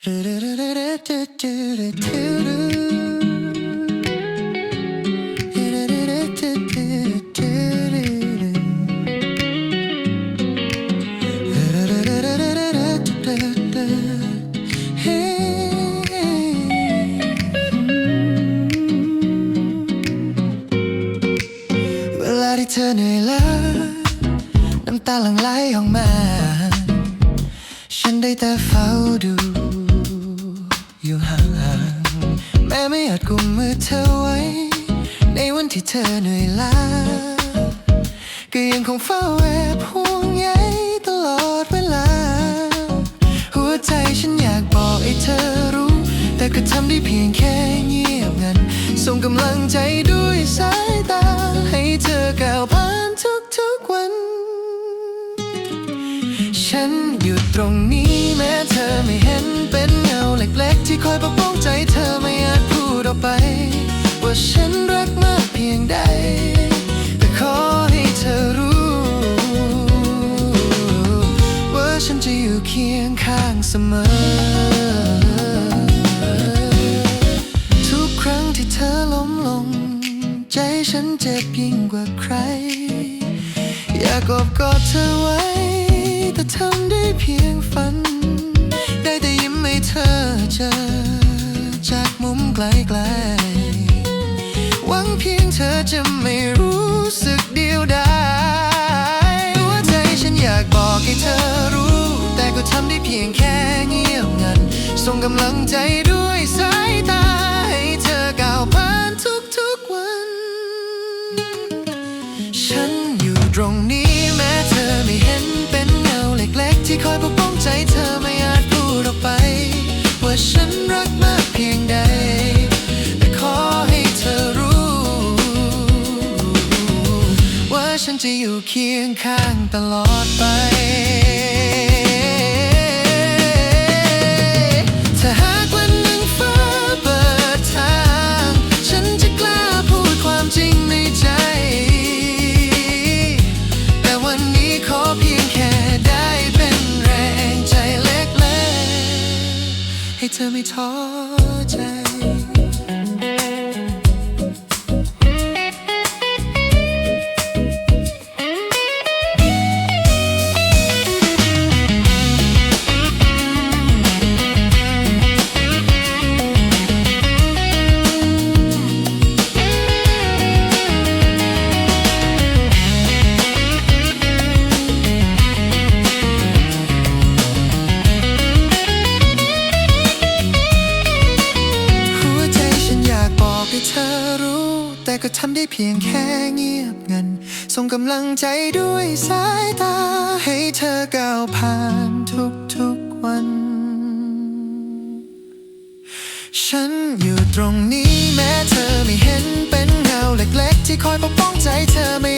เวลาที่เธอเหนื่อยล้าน้ำตาหลั่งไหลออกมา ฉันได้แต่เฝ้าดู แม้ไม่อาจกุมมือเธอไว้ ในวันที่เธอเหนื่อยล้า ก็ยังคงเฝ้าแอบห่วงใยตลอดเวลา หัวใจฉันอยากบอกให้เธอรู้ แต่ก็ทำได้เพียงแค่เงียบงัน ส่งกำลังใจด้วยสายตา ให้เธอก้าวผ่านทุกๆวัน ฉันอยู่ตรงนี้แม้เธอไม่เห็นเป็นเงาเล็กๆ ที่คอยปกป้องใจ มอ ทุกครั้งที่เธอล้มลง ใจฉันเจ็บยิ่งกว่าใคร อยากอบกอดเธอไว้ แต่ทำได้เพียงฝัน ได้แต่ยิ้มให้เธอเจอ จากมุมไกลๆ หวังเพียงเธอจะไม่รู้สึกเดียวดายหัวใจฉันอยากบอกให้เธอ ก็ทำได้เพียงแค่เงียบงัน ส่งกำลังใจด้วยสายตา ให้เธอก้าวผ่านทุกๆวัน ฉันอยู่ตรงนี้แม้เธอไม่เห็นเป็นเงาเล็กๆ ที่คอยปกป้องใจเธอไม่อาจพูดออกไป ว่าฉันรักมากเพียงใดแต่ขอให้เธอรู้ ว่าฉันจะอยู่เคียงข้างตลอดไป ให้เธอไม่ท้อใจ ทำได้เพียงแค่เงียบเงิน ส่งกำลังใจด้วยสายตา ให้เธอก้าวผ่านทุกทุกวัน ฉันอยู่ตรงนี้แม้เธอไม่เห็นเป็นเงาเล็กๆ ที่คอยปกป้องใจเธอไม่